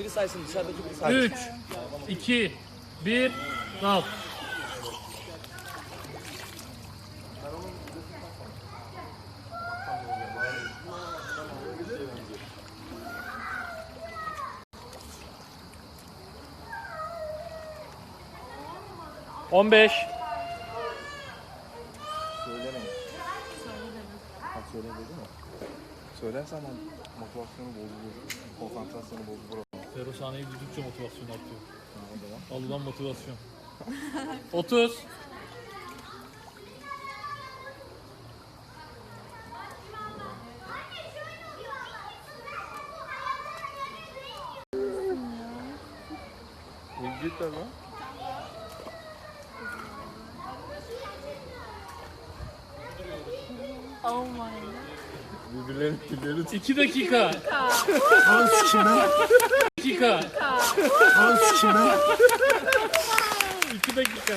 biri saysın dışarıdaki biri saysın. 3, 2, 1, dal. On beş. Söylemeyin. Bak söyle dedi mi? Söylersen ben motivasyonu bozulur. Konsantrasyonu bozulur. Ferro sahneyi duydukça motivasyon artıyor. Alınan motivasyon. 30. İlgi tabii. Oh my god. Birbirlerini birbirlerini 2 dakika. Hans kime? dakika. Hans kime? 2 dakika.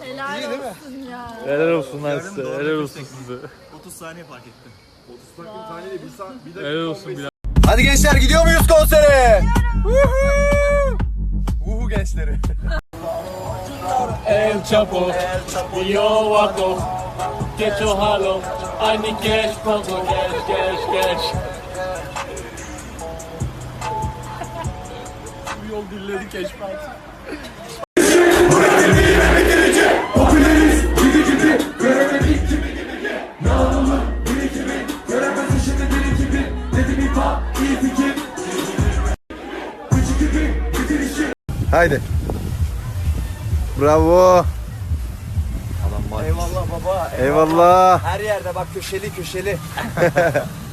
Helal olsun ya. Helal olsun lan size. Helal olsun size. 30 saniye fark ettim. 30 dakika değil, bir saat, bir dakika. Helal olsun Bilal. Hadi gençler gidiyor muyuz konsere? Woohoo! Woohoo gençleri. El Chapo, yo vato, keço halo, ani keş pago, keş keş keş. Bu yol dilleri keşfet. Haydi. Bravo. Eyvallah baba. Eyvallah. Her yerde bak köşeli köşeli.